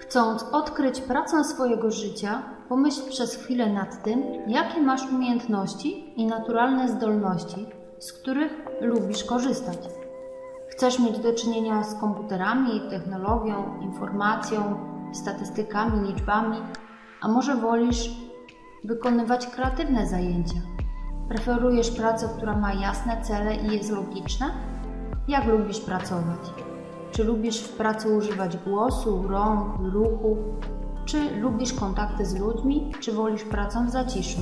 Chcąc odkryć pracę swojego życia, pomyśl przez chwilę nad tym, jakie masz umiejętności i naturalne zdolności, z których lubisz korzystać. Chcesz mieć do czynienia z komputerami, technologią, informacją, statystykami, liczbami, a może wolisz wykonywać kreatywne zajęcia? Preferujesz pracę, która ma jasne cele i jest logiczna? Jak lubisz pracować? Czy lubisz w pracy używać głosu, rąk, ruchu? Czy lubisz kontakty z ludźmi, czy wolisz pracę w zaciszu?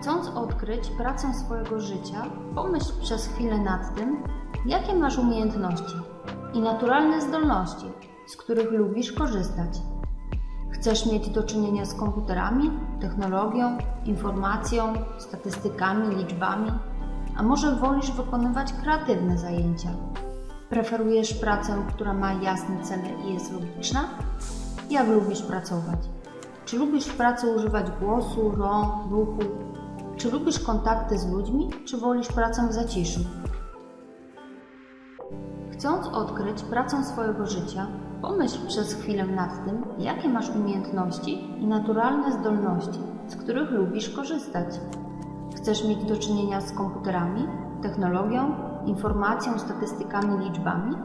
Chcąc odkryć pracę swojego życia, pomyśl przez chwilę nad tym, jakie masz umiejętności i naturalne zdolności, z których lubisz korzystać. Chcesz mieć do czynienia z komputerami, technologią, informacją, statystykami, liczbami, a może wolisz wykonywać kreatywne zajęcia? Preferujesz pracę, która ma jasne cele i jest logiczna? Jak lubisz pracować? Czy lubisz w pracy używać głosu, rąk, ruchu? Czy lubisz kontakty z ludźmi, czy wolisz pracę w zaciszu? Chcąc odkryć pracę swojego życia, pomyśl przez chwilę nad tym, jakie masz umiejętności i naturalne zdolności, z których lubisz korzystać. Chcesz mieć do czynienia z komputerami, technologią, informacją, statystykami, liczbami,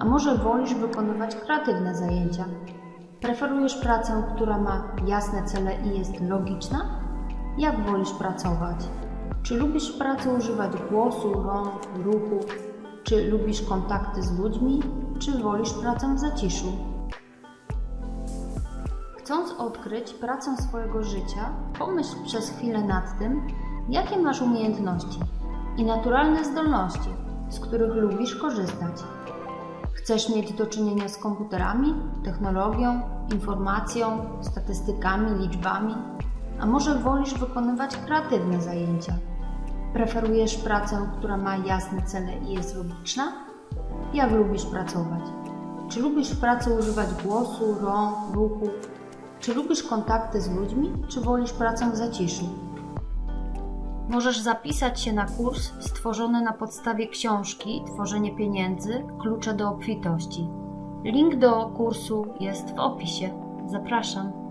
a może wolisz wykonywać kreatywne zajęcia? Preferujesz pracę, która ma jasne cele i jest logiczna? Jak wolisz pracować? Czy lubisz w pracy używać głosu, rąk, ruchu? Czy lubisz kontakty z ludźmi, czy wolisz pracę w zaciszu? Chcąc odkryć pracę swojego życia, pomyśl przez chwilę nad tym, jakie masz umiejętności i naturalne zdolności, z których lubisz korzystać. Chcesz mieć do czynienia z komputerami, technologią, informacją, statystykami, liczbami, a może wolisz wykonywać kreatywne zajęcia? Preferujesz pracę, która ma jasne cele i jest logiczna? Jak lubisz pracować? Czy lubisz w pracy używać głosu, rąk, ruchu? Czy lubisz kontakty z ludźmi, czy wolisz pracę w zaciszu? Możesz zapisać się na kurs stworzony na podstawie książki Tworzenie pieniędzy klucze do obfitości. Link do kursu jest w opisie. Zapraszam.